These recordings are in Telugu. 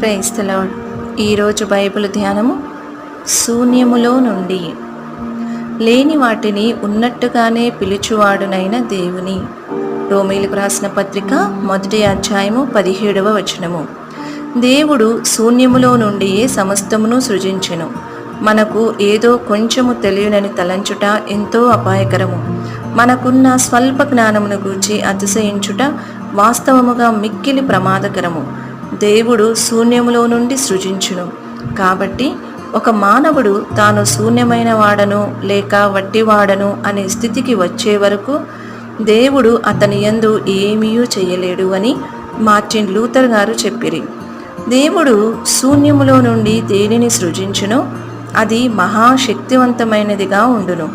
క్రైస్తలాడ్ ఈరోజు బైబిల్ ధ్యానము శూన్యములో నుండి. లేని వాటిని ఉన్నట్టుగానే పిలుచువాడునైన దేవుని. రోమేలకు రాసిన పత్రిక మొదటి అధ్యాయము పదిహేడవ వచనము. దేవుడు శూన్యములో నుండి సమస్తమును సృజించెను. మనకు ఏదో కొంచెము తెలియనని తలంచుట ఎంతో అపాయకరము. మనకున్న స్వల్ప జ్ఞానమును గూర్చి అతిశయించుట వాస్తవముగా మిక్కిలి ప్రమాదకరము. దేవుడు శూన్యములో నుండి సృజించును. కాబట్టి ఒక మానవుడు తాను శూన్యమైన వాడను లేక వట్టివాడను అనే స్థితికి వచ్చే వరకు దేవుడు అతని యందు ఏమీ చేయలేడు అని మార్టిన్ లూథర్ గారు చెప్పిరి. దేవుడు శూన్యములో నుండి దేనిని సృజించును? అది మహాశక్తివంతమైనదిగా ఉండును.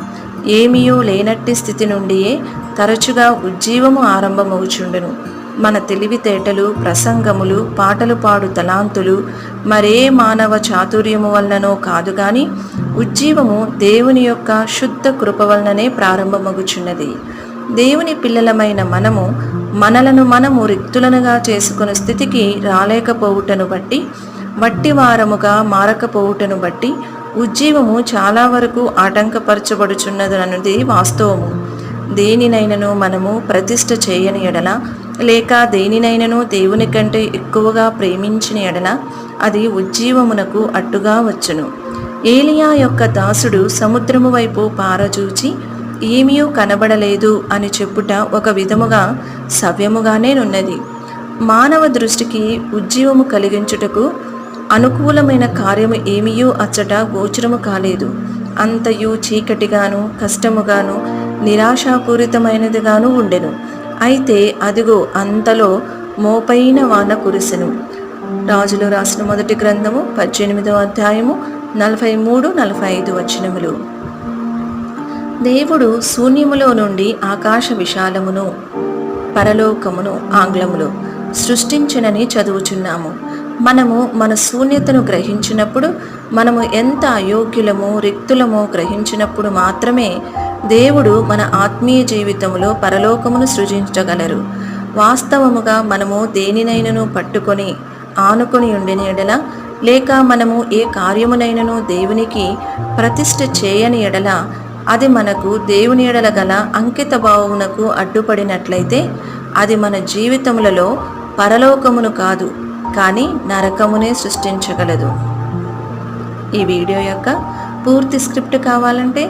ఏమీయో లేనట్టి స్థితి నుండియే తరచుగా ఉజ్జీవము ఆరంభమవుచుండును. మన తెలివితేటలు ప్రసంగములు పాటలు పాడు తలాంతులు మరే మానవ చాతుర్యము వలననో కాదు గాని ఉజ్జీవము దేవుని యొక్క శుద్ధ కృప వలననే ప్రారంభమగుచున్నది. దేవుని పిల్లలమైన మనము మనలను మనము రిక్తులనుగా చేసుకుని స్థితికి రాలేకపోవుటను బట్టి వట్టివారముగా మారకపోవుటను బట్టి ఉజ్జీవము చాలా వరకు ఆటంకపరచబడుచున్నదన్నది వాస్తవము. దేనినైనను మనము ప్రతిష్ట చేయని ఎడల లేక దేనినైనను దేవుని కంటే ఎక్కువగా ప్రేమించిన ఎడల అది ఉజ్జీవమునకు అట్టుగా వచ్చును. ఏలియా యొక్క దాసుడు సముద్రము వైపు పారచూచి ఏమీ కనబడలేదు అని చెప్పుట ఒక విధముగా సవ్యముగానే నున్నది. మానవ దృష్టికి ఉజ్జీవము కలిగించుటకు అనుకూలమైన కార్యము ఏమీయూ అచ్చట గోచరము కాలేదు. అంతయు చీకటిగాను కష్టముగాను నిరాశాపూరితమైనదిగాను ఉండెను. అయితే అదిగో అంతలో మోపైన వాన కురిసెను. రాజులు రాసిన మొదటి గ్రంథము పద్దెనిమిదవ అధ్యాయము నలభై మూడు నలభై ఐదు వచనములు. దేవుడు శూన్యములో నుండి ఆకాశ విశాలమును పరలోకమును ఆంగ్లములో సృష్టించినని చదువుచున్నాము. మనము మన శూన్యతను గ్రహించినప్పుడు మనము ఎంత అయోగ్యులమో రిక్తులమో గ్రహించినప్పుడు మాత్రమే దేవుడు మన ఆత్మీయ జీవితంలో పరలోకమును సృజించగలరు. వాస్తవముగా మనము దేనినైనను పట్టుకొని ఆనుకొని ఉండిన ఎడల లేక మనము ఏ కార్యమునైనను దేవునికి ప్రతిష్ఠ చేయని ఎడల అది మనకు దేవుని ఎడల గల అంకిత భావమునకు అడ్డుపడినట్లయితే అది మన జీవితములలో పరలోకమును కాదు కానీ నరకమునే సృష్టించగలదు. ఈ వీడియో యొక్క పూర్తి స్క్రిప్ట్ కావాలంటే